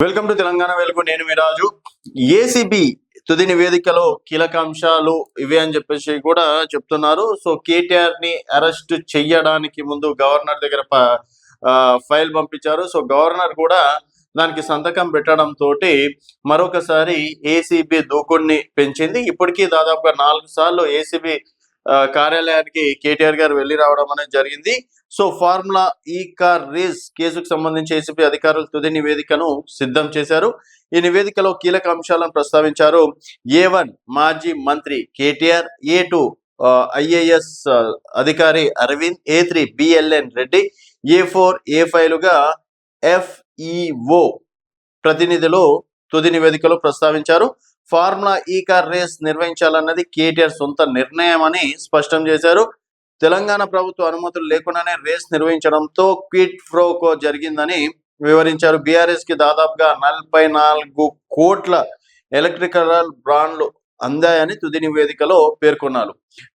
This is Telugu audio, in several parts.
వెల్కమ్ టు తెలంగాణ వెలుగు నేను విరాజు ఏసీబీ తుది నివేదికలో కీలక అంశాలు ఇవే అని చెప్పేసి కూడా చెప్తున్నారు. సో కేటీఆర్ని అరెస్ట్ చెయ్యడానికి ముందు గవర్నర్ దగ్గర ఆ, ఫైల్ పంపించారు. సో గవర్నర్ కూడా దానికి సంతకం పెట్టడం తోటి మరొకసారి ఏసీబీ దూకుడిని పెంచింది. ఇప్పటికీ దాదాపుగా నాలుగు సార్లు ఏసీబీ కార్యాలయానికి కేటీఆర్ గారు వెళ్ళి రావడం అనేది జరిగింది. సో ఫార్ములా ఈ కార్ రేస్ కేసుకు సంబంధించి ఏసీపీ అధికారులు తుది నివేదికను సిద్ధం చేశారు. ఈ నివేదికలో కీలక అంశాలను ప్రస్తావించారు. ఏ వన్ మాజీ మంత్రి కేటీఆర్ ఏ టూ ఐఏఎస్ అధికారి Arvind A three BLN Reddy A four A ఫైవ్లుగా FEO ప్రతినిధులు తుది నివేదికలో ప్రస్తావించారు. ఫార్ములా ఈ కార్ రేస్ నిర్వహించాలన్నది కేటీఆర్ సొంత నిర్ణయం అని స్పష్టం చేశారు. తెలంగాణ ప్రభుత్వ అనుమతులు లేకుండానే రేస్ నిర్వహించడంతో క్విట్ ఫ్రోకో జరిగిందని వివరించారు. బీఆర్ఎస్కి దాదాపుగా నలభై నాలుగు కోట్ల ఎలక్ట్రికల్ బ్రాండ్లు అందాయని తుది నివేదికలో పేర్కొన్నారు.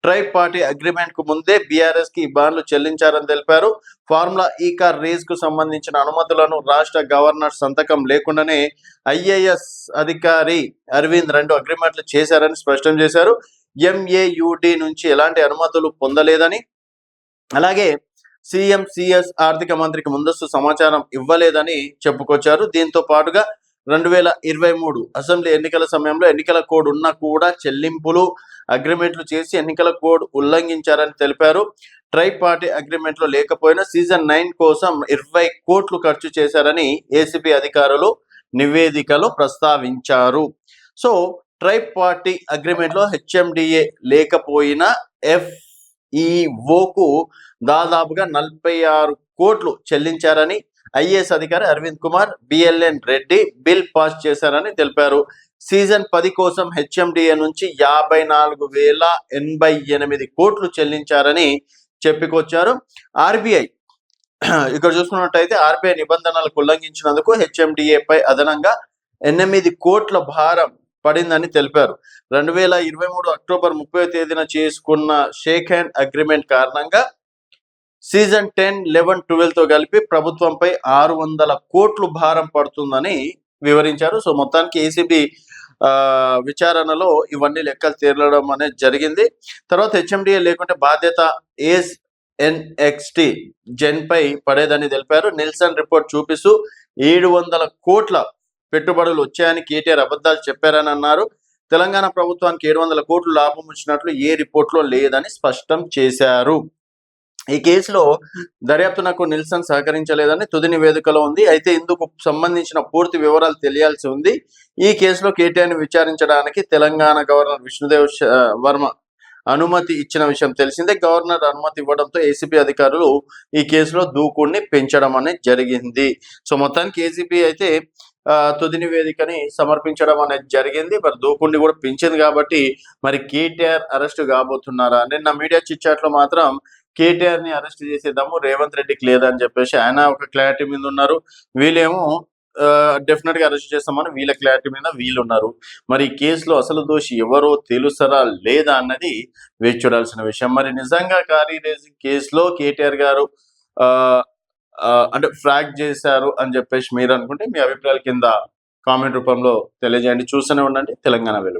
ట్రైబ్ పార్టీ అగ్రిమెంట్కు ముందే బీఆర్ఎస్కి బాండ్లు చెల్లించారని తెలిపారు. ఫార్ములా ఈ కార్ రేస్కు సంబంధించిన అనుమతులను రాష్ట్ర గవర్నర్ సంతకం లేకుండానే ఐఏఎస్ అధికారి అరవింద్ రెండు అగ్రిమెంట్లు చేశారని స్పష్టం చేశారు. ఎంఏయుడి నుంచి ఎలాంటి అనుమతులు పొందలేదని అలాగే సీఎం సిఎస్ ఆర్థిక మంత్రికి ముందస్తు సమాచారం ఇవ్వలేదని చెప్పుకొచ్చారు. దీంతో పాటుగా రెండు వేల ఇరవై మూడు అసెంబ్లీ ఎన్నికల సమయంలో ఎన్నికల కోడ్ ఉన్నా కూడా చెల్లింపులు అగ్రిమెంట్లు చేసి ఎన్నికల కోడ్ ఉల్లంఘించారని తెలిపారు. ట్రై పార్టీ అగ్రిమెంట్లో లేకపోయినా సీజన్ నైన్ కోసం ఇరవై కోట్లు ఖర్చు చేశారని ఏసీబీ అధికారులు నివేదికలో ప్రస్తావించారు. సో ట్రై పార్టీ అగ్రిమెంట్లో హెచ్ఎండిఏ లేకపోయినా ఎఫ్ఈఓకు దాదాపుగా నలభై ఆరు కోట్లు చెల్లించారని ఐఏఎస్ అధికారి Arvind Kumar BLN Reddy bill pass చేశారని తెలిపారు. సీజన్ పది కోసం హెచ్ఎండిఏ నుంచి యాభై నాలుగు వేల ఎనభై ఎనిమిది కోట్లు చెల్లించారని చెప్పుకొచ్చారు. ఆర్బీఐ ఇక్కడ చూసుకున్నట్టయితే ఆర్బీఐ నిబంధనలకు ఉల్లంఘించినందుకు HMDA పై అదనంగా ఎనిమిది కోట్ల భారం పడిందని తెలిపారు. రెండు వేల ఇరవై మూడు అక్టోబర్ ముప్పై తేదీన చేసుకున్న షేక్ హ్యాండ్ అగ్రిమెంట్ కారణంగా సీజన్ టెన్ లెవెన్ ట్వెల్వ్తో కలిపి ప్రభుత్వంపై ఆరు వందల కోట్లు భారం పడుతుందని వివరించారు. సో మొత్తానికి ఏసీబీ విచారణలో ఇవన్నీ లెక్కలు తేలడం అనేది జరిగింది. తర్వాత హెచ్ఎండిఏ లేకుంటే బాధ్యత ఏజ్ ఎన్ఎక్స్టి జెన్ పై పడేదని తెలిపారు. నిల్సన్ రిపోర్ట్ చూపిస్తూ ఏడు వందల కోట్ల పెట్టుబడులు వచ్చాయని కేటీఆర్ అబద్ధాలు చెప్పారని అన్నారు. తెలంగాణ ప్రభుత్వానికి ఏడు వందల కోట్లు లాభం వచ్చినట్లు ఏ రిపోర్ట్లో లేదని స్పష్టం చేశారు. ఈ కేసులో దర్యాప్తునకు నిల్సన్ సహకరించలేదని తుది నివేదికలో ఉంది. అయితే ఇందుకు సంబంధించిన పూర్తి వివరాలు తెలియాల్సి ఉంది. ఈ కేసులో కేటీఆర్ని విచారించడానికి తెలంగాణ గవర్నర్ విష్ణుదేవ్ వర్మ అనుమతి ఇచ్చిన విషయం తెలిసిందే. గవర్నర్ అనుమతి ఇవ్వడంతో ఏసీబీ అధికారులు ఈ కేసులో దూకుడిని పెంచడం అనేది జరిగింది. సో మొత్తానికి ఏసీబీ అయితే తుది నివేదికని సమర్పించడం అనేది జరిగింది. మరి దూకుడిని కూడా పెంచింది కాబట్టి మరి కేటీఆర్ అరెస్ట్ కాబోతున్నారా? నిన్న మీడియా చిచ్చాట్లో మాత్రం కేటీఆర్ని అరెస్ట్ చేసేద్దాము రేవంత్ రెడ్డికి లేదని చెప్పేసి ఆయన ఒక క్లారిటీ మీద ఉన్నారు. వీళ్ళేమో డెఫినెట్గా అరెస్ట్ చేస్తామని వీళ్ళ క్లారిటీ మీద వీళ్ళు ఉన్నారు మరి ఈ కేసులో అసలు దోషి ఎవరో తెలుసరా లేదా అన్నది వేచి చూడాల్సిన విషయం. మరి నిజంగా కారీ రేసింగ్ కేసులో కేటీఆర్ గారు ఆ, అంటే ఫ్రాక్ చేశారు అని చెప్పేసి మీరు అనుకుంటే మీ అభిప్రాయాల కింద కామెంట్ రూపంలో తెలియజేయండి. చూస్తూనే ఉండండి. తెలంగాణ వెలుగు.